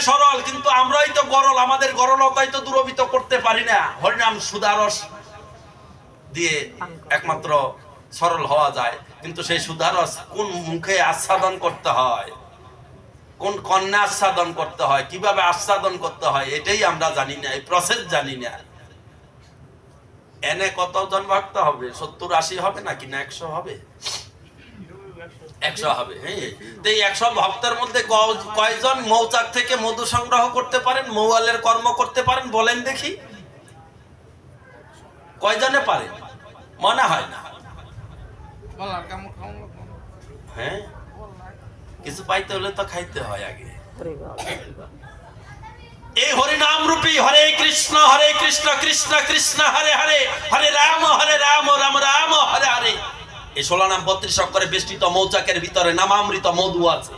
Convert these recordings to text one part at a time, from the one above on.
হয়, সরল, কিন্তু আমরাই তো গরল, আমাদের গরলতাই তো দূরবিত করতে পারি না। হরিনাম সুদারস দিয়ে একমাত্র সরল হওয়া যায়, কিন্তু সেই সুদারস কোন মুখে আস্বাদন করতে হয়? কোন কন্যা আস্বাদন করতে হয়? কীভাবে আস্বাদন করতে হয়? এটাই আমরা জানি না, এই প্রসেস জানি না। এনে কতজন ভক্ত হবে? সত্তর আশি হবে নাকি না একশো হবে? একশো হবে হ্যাঁ? এই একশো ভক্তের মধ্যে কয়জন মৌচাক থেকে মধু সংগ্রহ করতে পারেন, মৌয়ালের কর্ম করতে পারেন বলেন দেখি। কয়জনে পারেন মনে হয় না। হ্যাঁ? কিছু পাইতে হলে তো খাইতে হয় আগে। এই হরিনাম রূপী হরে কৃষ্ণ হরে কৃষ্ণ কৃষ্ণ কৃষ্ণ, হরে হরে হরে রাম হরে রাম রাম রাম, হরে হরে। এই ষোলো নাম বত্রিশ অক্ষরে বেষ্টিত মৌচাকের ভিতরে নামামৃত মধু আছে।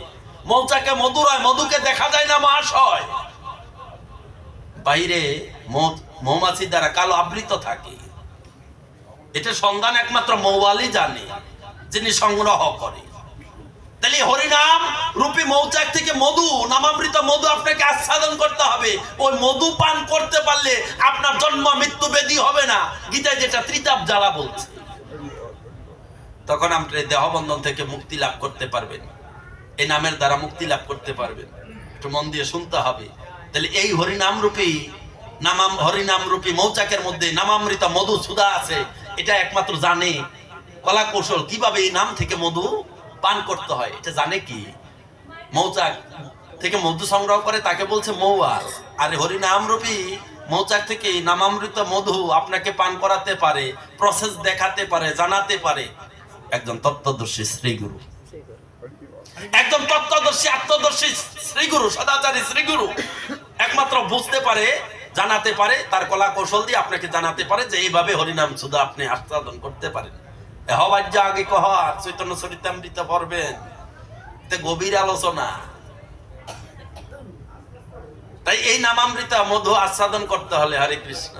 মৌচাকে মধু হয় মধুকে দেখা যায় না, মাস হয়। বাইরে মৌমাছি দ্বারা কালো আবৃত থাকে। এটা সন্ধান একমাত্র মৌয়ালি জানে, যিনি সংগ্রহ করে। তাহলে হরিনাম রূপী মৌচাক থেকে মধু, নামামৃত মধু আপনাকে আচ্ছাদন করতে হবে। ওই মধু পান করতে পারলে আপনার জন্ম মৃত্যু বেদি হবে না। গীতায় যেটা ত্রিতাপ জ্বালা বলছে তখন আপনি দেহবন্ধন থেকে মুক্তি লাভ করতে পারবেন। এই নামের দ্বারা মুক্তি লাভ করতে পারবেন। একটু মন দিয়ে শুনতে হবে। তাহলে এই হরিনাম রূপী নামাম হরিনাম রূপী মৌচাকের মধ্যে নামামৃত মধু সুধা আছে। এটা একমাত্র জানে। কলা কৌশল কীভাবে এই নাম থেকে মধু পান করতে হয়, এটা জানে কি? মৌচাক থেকে মধু সংগ্রহ করে, তাকে বলছে মৌয়াল। আর হরিনাম রূপী মৌচাক থেকে নামামৃত মধু আপনাকে পান করাতে পারে প্রসেস দেখাতে পারে, জানাতে পারে। একজন তত্ত্বদর্শী শ্রীগুরু। একজন তত্ত্বদর্শী আত্মদর্শী শ্রীগুরু সদাচারী শ্রীগুরু। একমাত্র বুঝতে পারে জানাতে পারে তার কলা কৌশল দিয়ে আপনাকে জানাতে পারে যে এইভাবে হরিনাম শুধু আপনি আস্বাদন করতে পারেন। হবাজ্য আগে কহ চৈতন্য চরিতামৃত পড়বেন। গভীর আলোচনা। তাই এই নামামৃত মধু আস্বাদন করতে হলে হরে কৃষ্ণ।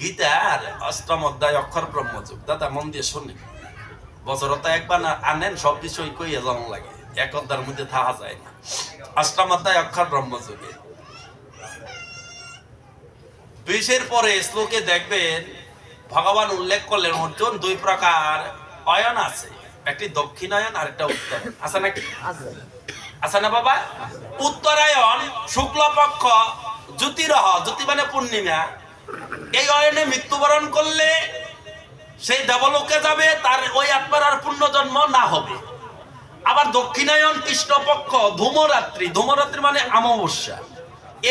গীতার অষ্টম অধ্যায় অক্ষর ব্রহ্মযুগ। দাদা মন দিয়ে শুনি। বছরত একবার আনেন সব বিষয় কইয়া যেমন লাগে। এক অধ্যায়ের মধ্যে থাকা যায় না। অষ্টম অধ্যায় অক্ষর ব্রহ্মযুগে। বিশের পরে শ্লোকে দেখবেন ভগবান উল্লেখ করলেন অর্জুন দুই প্রকার অয়ন আছে। একটি দক্ষিণায়ন আর একটা উত্তর আছে নাকি? আছে না বাবা? উত্তরায়ণ শুক্লপক্ষ জ্যোতিরহ জ্যোতি মানে পূর্ণিমা। এই অয়নে মৃত্যুবরণ করলে সেই দেবলোকে যাবে, তার ওই আত্মার আর পুণ্যজন্ম না হবে। আবার দক্ষিণায়ন কৃষ্ণপক্ষ, ধূমরাত্রি ধূমরাত্রি মানে অমাবস্যা।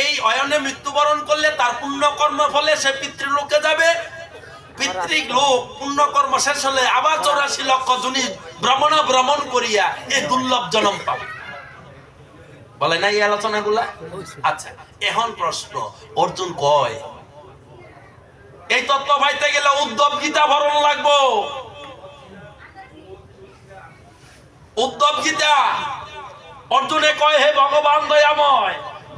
এই অয়নে মৃত্যুবরণ করলে তার পুণ্যকর্ম ফলে সে পিতৃলোকে যাবে। পিতৃক লোক পুণ্যকর্ম শেষ হলে আবার চৌরাশি লক্ষ জুনি ভ্রমণ ভ্রমণ করিয়া এই দুর্লভ জন্ম পাবে। বলে না এই আলোচনাগুলা? আচ্ছা এখন প্রশ্ন, অর্জুন কয়? এই তত্ত্ব পাইতে গেলে উদ্ধব গীতা ভরণ লাগবো। উদ্ধব গীতা, অর্জুনে কয়, হে ভগবান দয়াময়,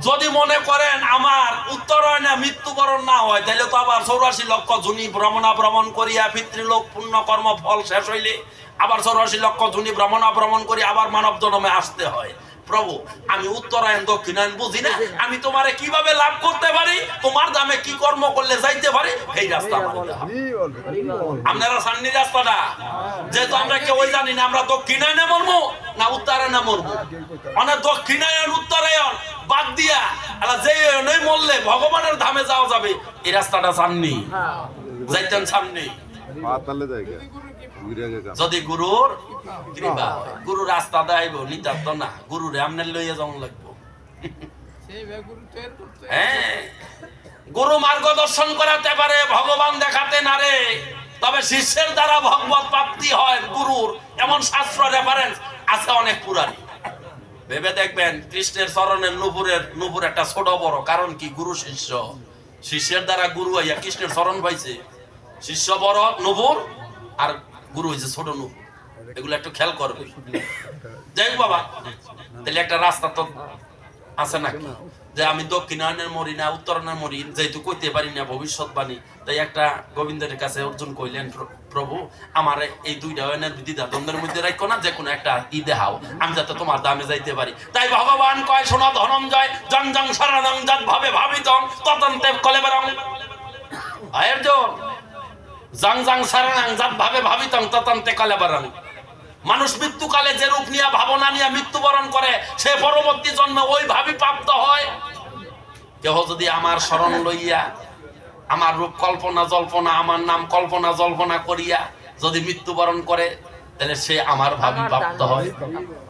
যদি মনে করেন আমার উত্তরায়ণে মৃত্যুবরণ না হয় তাহলে তো আবার চৌরাশি লক্ষ জুনি ভ্রমণা ভ্রমণ করিয়া পিতৃলোক পুণ্য কর্ম ফল শেষ হইলে আবার চৌরাশি লক্ষ জুনি ভ্রমণা ভ্রমণ করি আবার মানব জন্মে আসতে হয়। প্রভু, আমি উত্তরায়ণ দক্ষিণায়ন বুঝি না? আমি তোমারে কীভাবে লাভ করতে পারি? তোমার দামে কি কর্ম করলে যাইতে পারি? এই রাস্তা আপনারা সান্নি রাস্তাটা? যেহেতু আমরা কেউ জানি না, আমরা দক্ষিণায়নে মরবো না উত্তরায়ণে মরবো? মানে দক্ষিণায়ন উত্তরায়ণ বাদ দিয়া যে নই মরলে ভগবানের ধামে যাওয়া যাবে। এই রাস্তাটা সামনি যাইতেন সামনি যদি গুরুর কৃপা হয়। গুরু রাস্তা দেখাইব নিতান্ত না গুরুরে আমনের লইয়া যাওয়া লাগবো। সেই বেগুন তৈরি করতে হ্যাঁ গুরু মার্গদর্শন করাতে পারে ভগবান দেখাতে না রে। তবে শিষ্যের দ্বারা ভগবত প্রাপ্তি হয় গুরুর এমন শাস্ত্র রেফারেন্স আছে অনেক পুরানি ভেবে দেখবেন কৃষ্ণের চরণের নুপুরের নুপুর একটা ছোট বড় কারণ কি? গুরু শিষ্য। শিষ্যের দ্বারা গুরু হইয়া কৃষ্ণের চরণ পাইছে। শিষ্য বড় নুপুর আর গুরু হয়েছে ছোট নুপুর এগুলো একটু খেয়াল করবে। যাই হোক বাবা তাহলে একটা রাস্তা তো আছে নাকি? যে আমি দক্ষিণায়নের মরি না উত্তরায়ণের মরি যেহেতু কইতে পারি না ভবিষ্যৎবাণী তাই একটা গোবিন্দের কাছে অর্জুন কইলেন প্রভু আমার এই দুইটা অয়নের দ্বিধা দ্বন্দ্বের মধ্যে রাখো না যে কোনো একটা ই দেহাও আমি যাতে তোমার দামে যাইতে পারি। তাই ভগবান কয় শোনা ধনঞ্জয় জং জং শরণং যদ ভাবে ভাবিতং তদন্তে কলেবরং। আয়োজন মানুষ মৃত্যুকালে যে রূপ নিয়ে, ভাবনা নিয়ে মৃত্যুবরণ করে, সে পরবর্তী জন্মে ওই ভাবি প্রাপ্ত হয়। কেহ যদি আমার স্মরণ লইয়া, আমার রূপ কল্পনা জল্পনা, আমার নাম কল্পনা জল্পনা করিয়া যদি মৃত্যুবরণ করে তাহলে সে আমার ভাবি প্রাপ্ত হয়।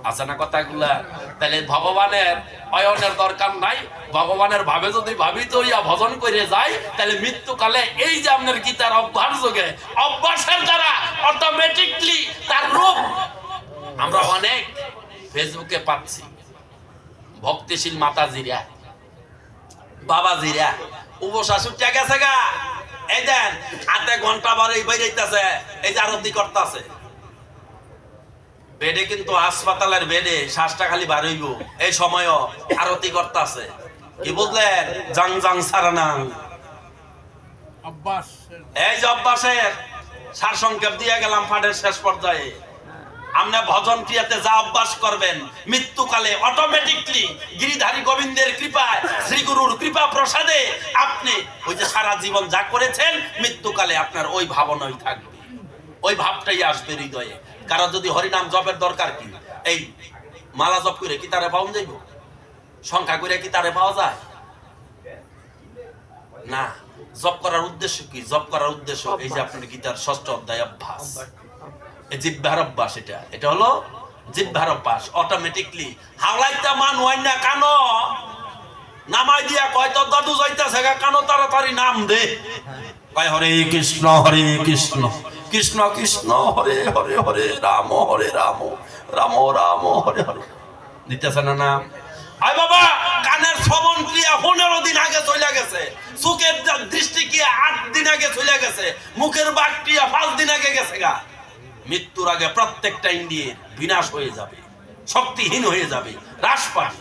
আছে না কথাগুলা। তাহলে ভগবানের অয়নের দরকার নাই। ভগবানের ভাবে যদি ভাবিত হইয়া ভজন করে যায় তাহলে মৃত্যুকালে এই যে আপনার গীতার অভ্যাস যোগে? অভ্যাসের দ্বারা অটোমেটিকলি তার রূপ। আমরা অনেক ফেসবুকে পাচ্ছি। ভক্তিশীল মাতাজিরা। বাবাজিরা। উপশাসক গেছে গা? এই দেন হাতে ঘণ্টা বারে বেরিয়েছে এই যে আরতি করতেছে। বেডে কিন্তু হাসপাতালের বেডে শ্বাসটা খালি বার হইব। এই সময়ও আরতি করতেছে কি বুঝলেন? জং জং সারানাং। এই যে অভ্যাসের সার সংক্ষেপ দিয়ে গেলাম ফাটের শেষ পর্যায়ে। আপনি ভজন ক্রিয়াতে যা অভ্যাস করবেন মৃত্যুকালে অটোমেটিকলি গিরিধারী গোবিন্দের কৃপায় শ্রীগুরুর কৃপা প্রসাদে আপনি ওই যে সারা জীবন যা করেছেন মৃত্যুকালে আপনার ওই ভাবনাই থাকবে। ওই ভাবটাই আসবে হৃদয়ে। কারণ যদি হরিনাম জপের দরকার কি? এই মালা জপ করে কি তারে পাওয়া যাইব? সংখ্যা করে কি তারে পাওয়া যায়? না। জপ করার উদ্দেশ্য কি? জপ করার উদ্দেশ্য এই যে আপনার গীতার ষষ্ঠ অধ্যায় অভ্যাস। এই জিহ্বার অভ্যাস এটা। এটা হলো জিহ্বার অভ্যাস। অটোমেটিকলি হাওলাইতা মান হয় না কানো? নামাই দিয়া কয় তোর দাদু যাইতাছে গা কানো তাড়াতাড়ি নাম দে। কয় হরে কৃষ্ণ হরে কৃষ্ণ। কৃষ্ণ কৃষ্ণ, হরে হরে হরে, রাম হরে, রাম রাম রাম, হরে হরে। দিতেছে না আয় বাবা, কানের শ্রবণ ক্রিয়া পনেরো দিন আগে চলে গেছে। চোখের দৃষ্টি ক্রিয়া আট দিন আগে চলে গেছে। মুখের বাক ক্রিয়া পাঁচ দিন আগে গেছে গা। মৃত্যুর আগে প্রত্যেকটা ইন্ডিয়ার বিনাশ হয়ে যাবে, শক্তিহীন হয়ে যাবে, হ্রাস পাবে।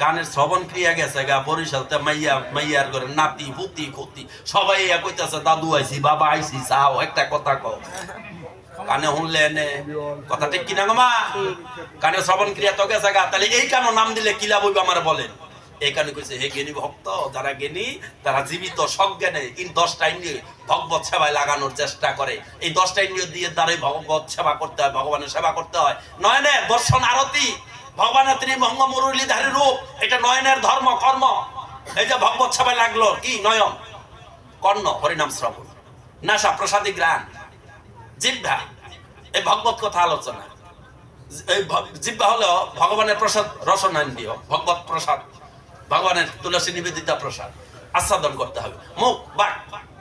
কানের শ্রবণ ক্রিয়া গেছে গা বরিশালতে মাইয়া, মাইয়ার করে নাতি, পুতি, খুতি, সবাই ইয়া কইতাছে, দাদু আইছি, বাবা আইছি চাও একটা কথা কও। কানে শুনলে এনে, কথা ঠিক কিনা গো মা? কানে শ্রবণ ক্রিয়া তো গেছে গা, তাহলে এই কানো নাম দিলে কি লাভ হইবে আমার বলেন? এই কইছে, হে জ্ঞানী ভক্ত, যারা জ্ঞানী, তারা জীবিত সব জ্ঞানে ইন দশটা ইন্দ্রিয় ভগবত সেবায় লাগানোর চেষ্টা করে। এই দশটা ইন্দ্রিয় দিয়ে দ্বারাই ভগবত সেবা করতে হয়, ভগবানের সেবা করতে হয়। নয়নে দর্শন, আরতি। ভগবানের ত্রিভঙ্গ মুরলীধারী রূপ, এটা নয়নের ধর্ম, কর্ম। এই যে ভগবত সেবায় লাগল, কি নয়ন? কর্ণ, হরিনাম শ্রবণ। নাসা, প্রসাদী গ্রাণ। জিভা এই ভগবত কথা আলোচনা। এই জিভা হলো ভগবানের প্রসাদ, রসনান্ডীয়, ভগবত প্রসাদ। ভগবানের তুলসী নিবেদিতা প্রসাদ। আস্বাদন করতে হবে। মুখ বাক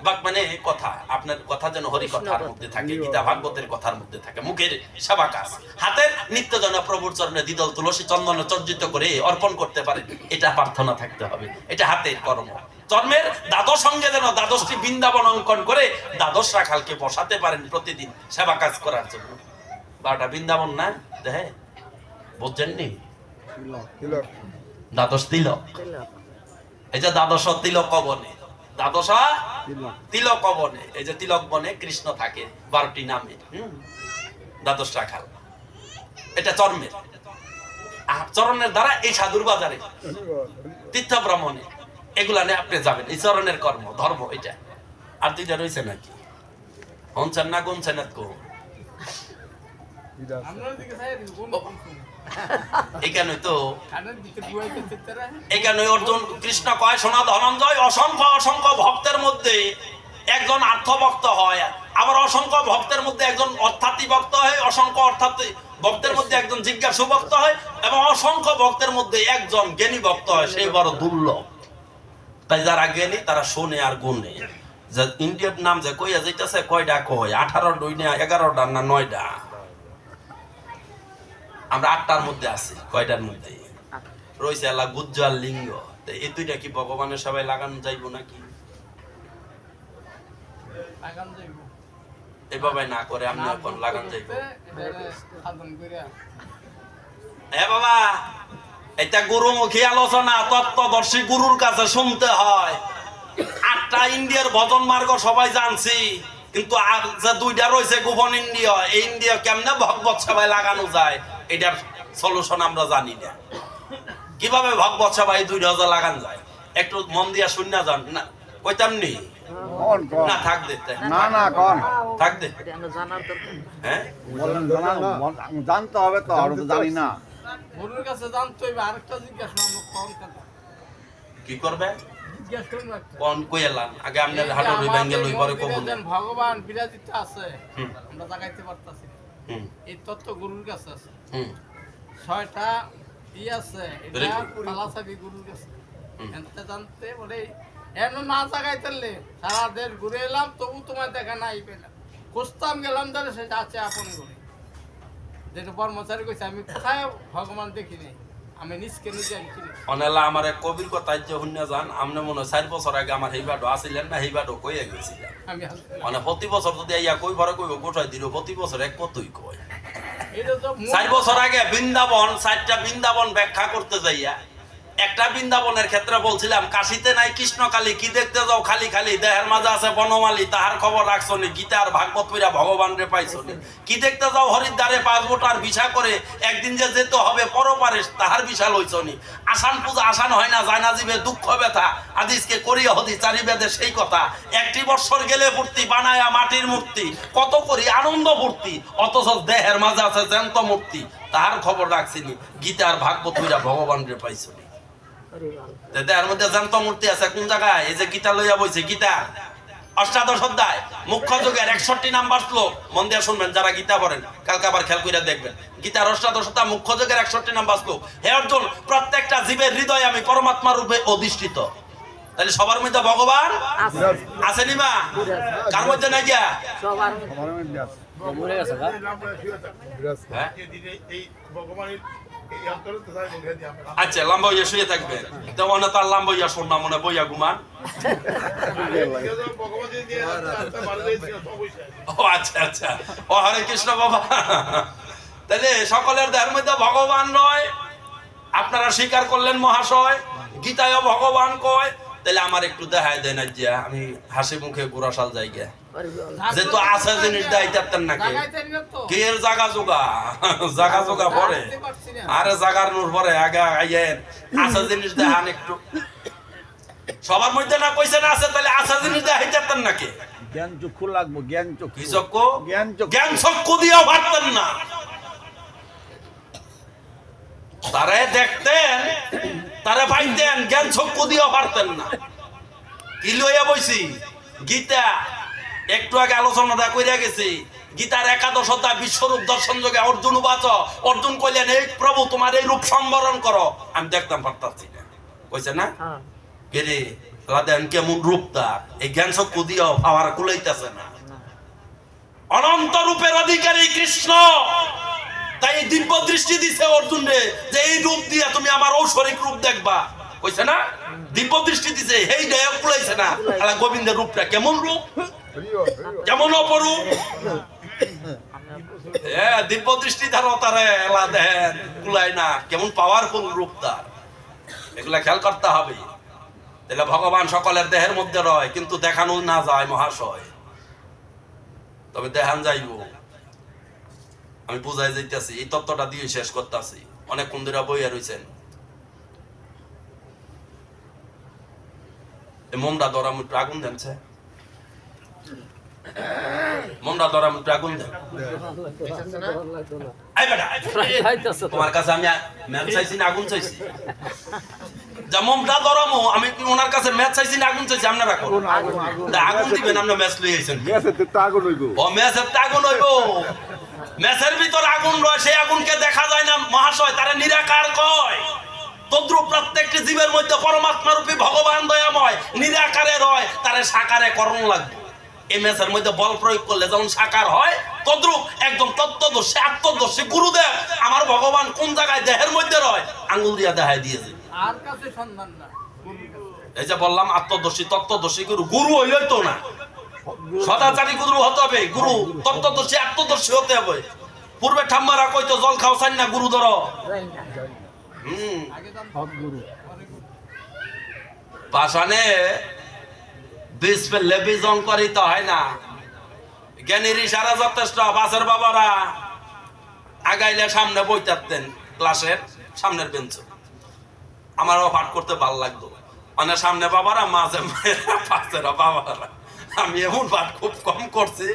বাক মানে কথা। আপনার কথা যেন হরি কথার মধ্যে থাকে গীতা ভাগবতের কথার মধ্যে থাকে। মুখের সেবা কাজ হাতের নিত্য যেন প্রভুর চরণে দ্বিদল তুলসী চন্দন চর্জিত করে অর্পণ করতে পারে এটা প্রার্থনা থাকতে হবে। এটা হাতের কর্ম। চর্মের দ্বাদশ সঙ্গে যেন দ্বাদশটি বৃন্দাবন অঙ্কন করে দ্বাদশ রাখালকে বসাতে পারেন প্রতিদিন সেবা কাজ করার জন্য। বারোটা বৃন্দাবন না? দেখে বুঝছেননি? দ্বাদশ তিলক। এই যে দ্বাদশ তিলক বনে দ্বাদশ তিলক। বনে এই যে তিলক বনে কৃষ্ণ থাকে বারোটি নামে। হুম, দ্বাদশ রাখাল এটা চর্মের। আর চরণের দ্বারা এই সাধুর বাজারে। তীর্থ ভ্রমণে। এগুলা নিয়ে আপনি যাবেন। এই চরণের কর্ম ধর্ম এটা। আর দুইটা রয়েছে নাকি? হনছেন না গুনছেন না কো এখানে তো এখানে অর্জুন কৃষ্ণ কয় সোনা ধনঞ্জয় অসংখ্য অসংখ্য ভক্তের মধ্যে একজন আর্থভক্ত হয়। আবার অসংখ্য ভক্তের মধ্যে একজন ভক্ত হয় অসংখ্য অর্থাৎ ভক্তের মধ্যে একজন জিজ্ঞাসু ভক্ত হয় এবং অসংখ্য ভক্তের মধ্যে একজন জ্ঞানী ভক্ত হয় সেই বড় দুর্লভ। তাই যারা জ্ঞানী তারা শোনে আর গুনে। যে ইন্ডিয়ার নাম যে কইয়া যাইতেছে কয়টা কয়? আঠারো দুই না এগারোটা না নয়টা আমরা আটটার মধ্যে আছি কয়টার মধ্যে? রয়েছে আল্লাহ গুজ্জাল লিঙ্গ। তো এই দুইটা কি ভগবানের সবাই লাগানো যাইব নাকি? এভাবে না করে আপনি এখন লাগান যাইব। এ বাবা এটা গুরুমুখী আলোচনা তত্ত্বদর্শী গুরুর কাছে শুনতে হয়। আটটা ইন্ডিয়ার ভজন মার্গ সবাই জানছি কিন্তু আর যে দুইটা রয়েছে গোপন ইন্ডিয়া এই ইন্ডিয়া কেমনে ভগবত সবাই লাগানো যায়? এটার সলিউশন আমরা জানি না। কীভাবে ভগবত সবাই দুইটা হাজার লাগান যায়? একটু মন দিয়া শূন্য যান। না কইতাম নি? কোন কোন। না থাক দে না না কোন। থাক দে। এটা আমরা জানার দরকার হ্যাঁ? জানতে হবে তো আর জানি না। গরুর কাছে জানতে হইবে আরেকটা জিজ্ঞাসা আমরা কি করবে? কোন আগে আপনার হাঁটু রই ব্যাঙ্গে লই পরে কবুল ভগবান বিরাজিত আছে আমরা জাগাইতে পারতাছি এই তত্ত্ব গুরুর কাছে আছে। ছয়টা ই আছে এটা. তালাচাবি গুরুর কাছে। জানতে জানতে বলে এমন না জাগাইতেলে সারা দেশ ঘুরে এলাম তবু তোমার দেখা নাই পেলাম। খুঁজতাম গেলাম ধরে সেটা আছে আপন করে যেটা কর্মচারী কইছে আমি কোথায় ভগবান দেখিনি আমি নিজকে নিজে অনেলা আমার এক কবির কথা যে শুন্য যান আমনে মনে চার বছর আগে আমার হেইবাটো আসিলেন না হেইবাটো কইয়া গেছিলেন। মানে প্রতি বছর যদি ইয়া কই ভরে কইব গোটাই দিল প্রতি বছর এক কতই কয়। চার বছর আগে বৃন্দাবন চারটা বৃন্দাবন ব্যাখ্যা করতে যাইয়া একটা বৃন্দাবনের ক্ষেত্রে বলছিলাম, কাশিতে নাই কৃষ্ণ কৃষ্ণকালী, কি দেখতে যাও, খালি খালি, দেহের মাঝে আছে বনমালী, তাহার খবর রাখছো নি গীতার ভাগবত পইরা ভগবান রে পাইছো নি। কি দেখতে যাও, হরিদ্বারে পাঁচ আর ভিসা করে, একদিন যে যেতে হবে পরপারে তাহার বিশাল হইছ নি। আসান পূজা আসান হয় না, যায় না জীবে দুঃখ ব্যথা, আদিসকে করিয়া হদি চারি বেদে সেই কথা। একটি বৎসর গেলে মূর্তি বানায়া মাটির মূর্তি, কত করি আনন্দ মূর্তি অথচ দেহের মাঝে আছে জ্যান্ত মূর্তি, তাহার খবর রাখছিনি গীতার ভাগবত পইরা ভগবান রে পাইছো নি। আরে দেহের মধ্যে জ্যান্ত মূর্তি আছে কোন জায়গায়? এই যে গীতা লইয়া বইছে গীতা। অষ্টাদশ অধ্যায় মুখ্য যুগের একষট্টি নাম্বার শ্লোক। মন দিয়ে শুনবেন যারা গীতা পড়েন কালকে আবার খেয়াল করে দেখবেন। গীতার অষ্টাদশ অধ্যায় মুখ্য যুগের একষট্টি নাম্বার শ্লোক। হে অর্জুন প্রত্যেকটা জীবের হৃদয় আমি পরমাত্মা রূপে অধিষ্ঠিত। তাহলে সবার মধ্যে ভগবান আছে। আসেনি মা? কার মধ্যে নাই গিয়া? সবার মধ্যে। আছে। হ্যাঁ? ভগবানের আচ্ছা লম্বা হইয়া শুয়ে থাকবেন তো মনে তার লম্বা হইয়া শোন না, মনে বইয়া ঘুমান। ও আচ্ছা আচ্ছা। ও, হরে কৃষ্ণ বাবা। তাহলে সকলের দেহের মধ্যে ভগবান নয় আপনারা স্বীকার করলেন মহাশয় গীতায় ভগবান কয়। তাহলে আমার একটু দেখায় দেয় আজ যে আমি হাসি মুখে গোড়াশাল যাই গে আরে যে তো আছে জিনিস দেয় তার নাকি কে এর জাগা জোগা? জাগা জোগা পরে। আরে জাগার নূর পরে আগে আইয়েন আছে জিনিস দেখান একটু। সবার মধ্যে না কইছে না আছে তাহলে আছে জিনিস দেখাইতে পারতেন নাকি? জ্ঞান চক্ষু লাগবো জ্ঞান চক্ষু। কি চক্ষু? জ্ঞান চক্ষু। জ্ঞান চক্ষু দিয়েও পারতেন না। তারে দেখতেন তারে পাইতেন জ্ঞান চক্ষু দিয়েও পারতেন না। কি লইয়া বইছি? গীতা। একটু আগে আলোচনাটা কইরা গেছি গীতার একাদশতা বিশ্বরূপ দর্শন যোগে অর্জুন উবাচ। অর্জুন কইলেন এই প্রভু তোমার এই রূপ সম্বরণ করো। আমি দেখতাম পারতাছি না। কইছে না? হ্যাঁ। গেরে রাধেন কেমন রূপ তার এই জ্ঞান চক্ষু দিয়েও পাওয়ার কুলাইতেছে না। অনন্ত রূপের অধিকারী কৃষ্ণ। তাই এই দিব্য দৃষ্টি দিছে অর্জুন রে যে এই রূপ দিয়া তুমি আমার ঔষরিক রূপ দেখবা। কইছে না? দিব্য দৃষ্টি দিছে হেই দেহ কুলাইছে না। গোবিন্দের রূপটা কেমন রূপ? কেমন অপরূপ হ্যাঁ দিব্য দৃষ্টি ধারো তারে এলা দেন কুলাই না, কেমন পাওয়ারফুল রূপ তার এগুলা খেয়াল করতে হবে। তাহলে ভগবান সকলের দেহের মধ্যে রয়, কিন্তু দেখানো না যায় মহাশয়। তবে দেখান যাইব। আমি বুঝাই যাইতেছি, এই তত্ত্বটা দিয়ে শেষ করতেছি। অনেক কুন্দিরা বইয়া রয়েছেন মোমরা মুট্টু আগুন দেনছে। মোমরা ধরা আগুন তোমার কাছে আমি ম্যাচ চাইছি না আগুন চাইছি? ধরামো আমি ওনার কাছে ম্যাচ চাইছি না আগুন চাইছি? আপনারা করুন আগুন আগুন আগুন। দিবেন ম্যাচ লই আইছেন। আগুন হইব। ও ম্যাচের তো আগুন হইব। ম্যাচের ভিতর আগুন রয় সেই আগুনকে দেখা যায় না মহাশয় তারা নিরাকার কয়। তদ্রুপ প্রত্যেকটি জীবের মধ্যে পরমাত্মা রূপী ভগবান দয়াময় নিরাকারে রয় তারা সাকারে করণ লাগবে। এই ম্যাচের মধ্যে বল প্রয়োগ করলে যেমন সাকার হয় তদ্রুপ একদম তত্ত্বদর্শী আত্মদর্শী গুরুদেব। আমার ভগবান কোন জায়গায় দেহের মধ্যে রয়? আঙ্গুল দিয়া দেখায় দিয়েছে। আর কাছে সন্ধান না। এই যে বললাম আত্মদর্শী তত্ত্বদর্শী গুরু। গুরু হইলেই তো না। সদাচারী গুরু হতে হবে গুরু। তত্ত্বদর্শী আত্মদর্শী হতে হবে। পূর্বে ঠাম্মারা কইতো জল খাও চাই না গুরু ধরো। হুম। আগে জানতাম সদ্গুরু পরে গুরু। পাষাণে বীজ ফেললে বীজ অঙ্করিত হয় না। জ্ঞানীর ইশারা যথেষ্ট, বাসের বাবারা আগাইলে সামনে বই থাকতেন ক্লাসের সামনের বেঞ্চ। আমারও পাঠ করতে ভালো লাগতো। মানে সামনে বাবারা, মাঝে পাশের বাবারা। আমি এমন পাঠ খুব কম করছি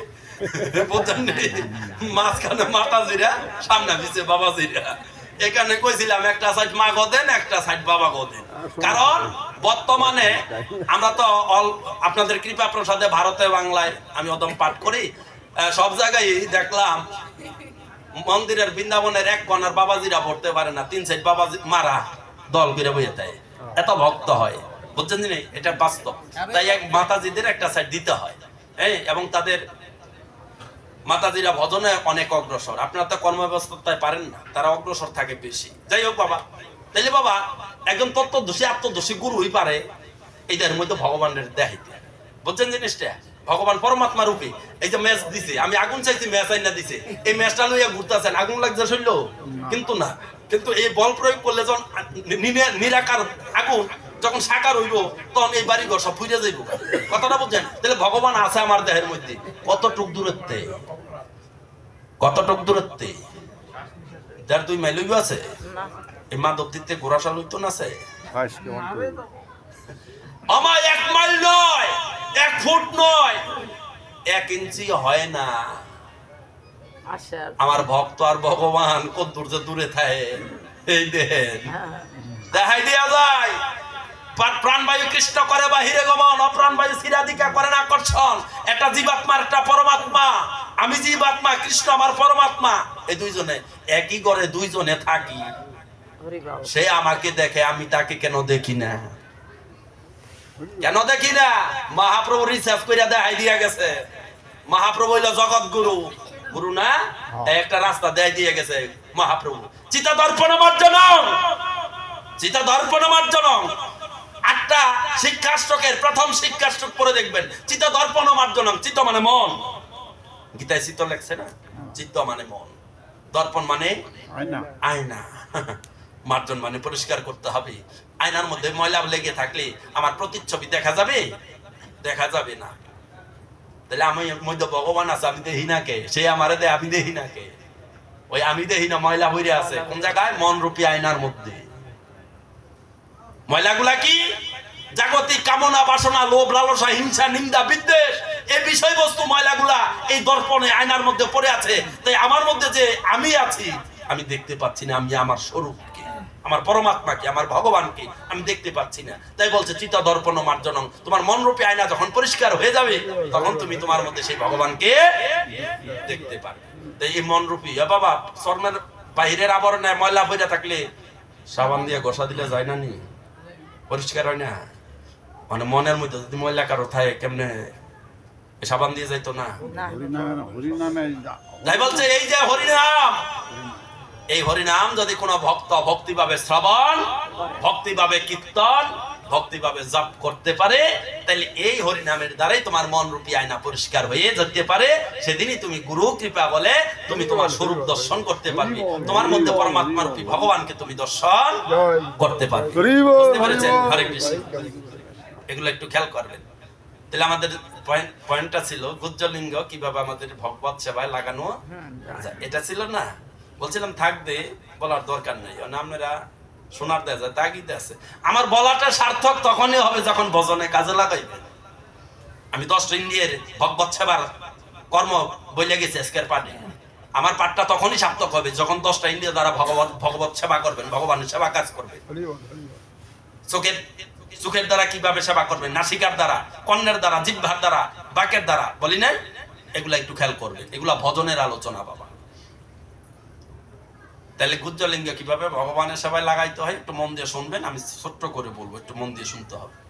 মাঝখানে মাথা জিরা, সামনে পিছে বাবা জিরা। এখানে কইছিলাম একটা সাইড মা গদেন একটা সাইড বাবা গদেন কারণ বর্তমানে আমরা তো অল আপনাদের কৃপা প্রসাদে ভারতে বাংলায় আমি অদম পাঠ করি। সব জায়গায় দেখলাম মন্দিরের বৃন্দাবনের এক কনার বাবাজিরা ভরতে পারে না তিন সাইড বাবাজি মারা দল করে বইয়ে দেয়। এত ভক্ত হয় বুঝছেন নি এটা বাস্তব। তাই এক মাতাজিদের একটা সাইড দিতে হয় এই এবং তাদের মাতাজিরা ভজনে অনেক অগ্রসর। আপনারা তো কর্মব্যস্ততায় পারেন না, তারা অগ্রসর থাকে বেশি। যাই হোক বাবা, তাইলে বাবা, একজন তত্ত্বদোষী, আত্মদোষী গুরুই পারে, এইটার মধ্যে ভগবানের দেখাইতে বুঝছেন জিনিসটা? ভগবান পরমাত্মা রূপে। এই যে ম্যাচ দিছে, আমি আগুন চাইছি ম্যাচ আইনা দিছে। এই ম্যাচটা লইয়া ঘুরতেছেন, আগুন লাগছে শৈল? কিন্তু না। কিন্তু এই বল প্রয়োগ করলে যখন নিরাকার আগুন যখন সাকার হইব তখন এই বাড়ি ঘর সব ফুইরে যাইব কথাটা বুঝছেন? তাহলে ভগবান আছে আমার দেহের মধ্যে। কতটুক দূরত্বে? কতটুক দূরত্বে? যার দুই মাইল হইব আছে? এই মাধব দিতে ঘোরাশাল হইতো না আছে? আমার এক মাইল নয় এক ফুট নয় এক ইঞ্চি হয় না। আমার ভক্ত আর ভগবান কত দূর যে দূরে থাকে। এই দেন হ্যাঁ। দেখাই দিয়া যায়। প্রাণবায়ু কৃষ্ণ করে বাহিরে গমন অপ্রাণবায়ু শিরাদিকা করেন আকর্ষণ। একটা জীবাত্মার একটা পরমাত্মা। আমি জীবাত্মা কৃষ্ণ আমার পরমাত্মা। এই দুইজনে একই ঘরে দুইজনে থাকি। সে আমাকে দেখে আমি তাকে কেন দেখি না? কেন দেখি না? মহাপ্রভু রিসার্চ করিয়া দেখাই দিয়া গেছে। মহাপ্রভু হইল জগৎ গুরু গুরু না এই একটা রাস্তা দেয় দিয়ে গেছে মহাপ্রভু। চিতা দর্পণ মার্জন চিতা দর্পণ মার্জন আটটা শিক্ষাষ্টকের প্রথম শিক্ষাষ্টক পরে দেখবেন। চিত দর্পণ মার্জন চিত্ত মানে মন। গীতায় চিত্ত লেখছে না? চিত্ত মানে মন। দর্পণ মানে আয়না। মার্জন মানে পরিষ্কার করতে হবে। আয়নার মধ্যে ময়লা লেগে থাকলে আমার প্রতিচ্ছবি দেখা যাবে? দেখা যাবে না। তাহলে আমি মধ্যে ভগবান আছে আমি দেখি না কে? সে আমারে দে আমি দেখি না কে? ওই আমি দেখি না ময়লা হইরে আছে। কোন জায়গায়? মন রূপী আয়নার মধ্যে। ময়লাগুলা কি? জাগতিক কামনা, বাসনা, লোভ, লালসা, হিংসা, নিন্দা, বিদ্বেষ, এই বিষয়বস্তু ময়লাগুলা এই দর্পণে আয়নার মধ্যে পড়ে আছে। তাই আমার মধ্যে যে আমি আছি, আমি দেখতে পাচ্ছি না আমি আমার স্বরূপকে, আমার পরমাত্মাকে, আমার ভগবানকে, আমি দেখতে পাচ্ছি না। তাই বলছে, চিতা দর্পণ মার্জনম তোমার মনরূপী আয়না যখন পরিষ্কার হয়ে যাবে, তখন তুমি তোমার মধ্যে সেই ভগবানকে দেখতে পারবে। তাই এই মনরূপী বাবা শর্মের বাহিরের আবরণে ময়লা বইরা থাকলে সাবান দিয়ে ঘষা দিলে যায় না নি? পরিষ্কার হয় না? মানে মনের মধ্যে যদি ময়লা কারও থাকে কেমনে সাবান দিয়ে যাইতো না? তাই বলছে এই যে হরিনাম! এই হরিনাম যদি কোনো ভক্ত ভক্তিভাবে শ্রবণ ভক্তিভাবে কীর্তন ভক্তিভাবে জপ করতে পারে তাহলে এই হরিনামের দ্বারাই তোমার মন রূপী আয়না পরিষ্কার হয়ে যেতে পারে। সেদিনই তুমি গুরু কৃপা বলে তুমি তোমার স্বরূপ দর্শন করতে পারবে। তোমার মধ্যে পরমাত্মা রূপী ভগবানকে তুমি দর্শন করতে পারবে। বুঝতে পেরেছেন? হরে কৃষ্ণ। এগুলো একটু খেয়াল করবেন। তাহলে আমাদের পয়েন্ট পয়েন্টটা ছিল গুজ্জলিঙ্গ কীভাবে আমাদের ভগবত সেবায় লাগানো? আচ্ছা, এটা ছিল না? বলছিলাম থাকবে বলার দরকার নেই। আপনারা শোনার দেয় যায় তাগিদে আছে। আমার বলাটা সার্থক তখনই হবে যখন ভজনে কাজে লাগাইবেন আমি দশটা ইন্ডিয়ার ভগবত সেবার কর্ম বলে গেছি আজকের পাঠে। আমার পাঠটা তখনই সার্থক হবে যখন দশটা ইন্ডিয়া দ্বারা ভগবত ভগবত সেবা করবেন ভগবানের সেবা কাজ করবেন। চোখের চোখের দ্বারা কীভাবে সেবা করবেন? নাসিকার দ্বারা, কন্যার দ্বারা জিভার দ্বারা, বাকের দ্বারা? বলি না এগুলা একটু খেয়াল করবে এগুলা ভজনের আলোচনা, বাবা। তাহলে গুজ্জলিঙ্গ কীভাবে ভগবানের সেবায় লাগাইতে হয়? একটু মন দিয়ে শুনবেন, আমি ছোট্ট করে বলব, একটু মন দিয়ে শুনতে হবে।